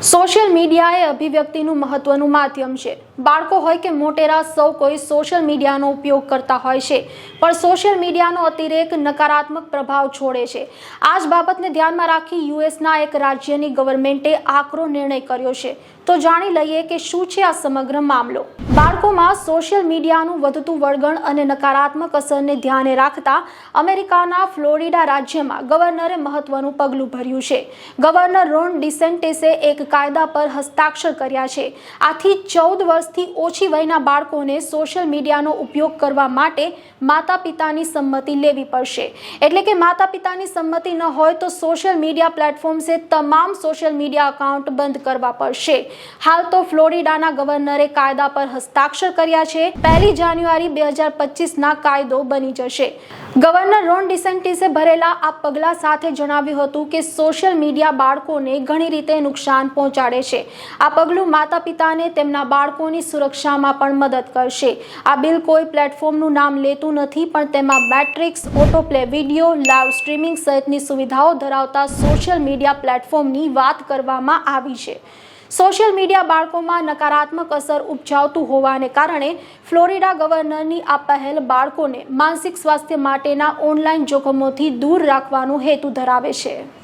So social media એ અભિવ્યક્તિનું મહત્વનું માધ્યમ છે. બાળકો હોય કે મોટેરા સૌ કોઈ સોશિયલ મીડિયાનો ઉપયોગ કરતા હોય છે. પણ સોશિયલ મીડિયાનો અતિરેક નકારાત્મક પ્રભાવ છોડે છે. આ જ બાબતને ધ્યાનમાં રાખી યુએસના એક રાજ્યની ગવર્મેન્ટે આકરો નિર્ણય કર્યો છે. તો જાણી લઈએ કે શું છે આ સમગ્ર મામલો. બાળકોમાં સોશિયલ મીડિયાનું વધતું વળગણ અને નકારાત્મક અસરને ધ્યાને રાખતા અમેરિકાના ફ્લોરિડા રાજ્યમાં ગવર્નરે મહત્વનું પગલું ભર્યું છે. ગવર્નર રોન ડિસેન્ટેસે એક કાયદા પર હસ્તાક્ષર કર્યા છે. આથી ચૌદ વર્ષથી ઓછી વયના બાળકોને સોશિયલ મીડિયાનો ઉપયોગ કરવા માટે માતા પિતાની સંમતિ લેવી પડશે. એટલે કે માતા પિતાની સંમતિ ન હોય તો સોશિયલ મીડિયા પ્લેટફોર્મ્સે તમામ સોશિયલ મીડિયા અકાઉન્ટ બંધ કરવા પડશે. હાલ તો ફ્લોરિડાના ગવર્નરે કાયદા પર હસ્તાક્ષર કર્યા છે. પહેલી જાન્યુઆરી બે હજાર પચીસના કાયદો બની જશે. ગવર્નર રોન ડિસેન્ટિસે ભરેલા આ પગલા સાથે જણાવ્યું હતું કે સોશિયલ મીડિયા બાળકોને ઘણી રીતે નુકસાન પહોંચાડે છે. આ પગલું માતા પિતાને તેમના બાળકોની સુરક્ષામાં પણ મદદ કરશે. આ બિલ કોઈ પ્લેટફોર્મનું નામ લેતું નથી, પણ તેમાં બેટ્રિક્સ ઓટોપ્લે, વીડિયો, લાઈવ સ્ટ્રીમિંગ સહિતની સુવિધાઓ ધરાવતા સોશિયલ મીડિયા પ્લેટફોર્મની વાત કરવામાં આવી છે. સોશિયલ મીડિયા બાળકોમાં નકારાત્મક અસર ઉપજાવતું હોવાને કારણે ફ્લોરિડા ગવર્નરની આ પહેલ બાળકોને માનસિક સ્વાસ્થ્ય માટેના ઓનલાઈન જોખમોથી દૂર રાખવાનો હેતુ ધરાવે છે.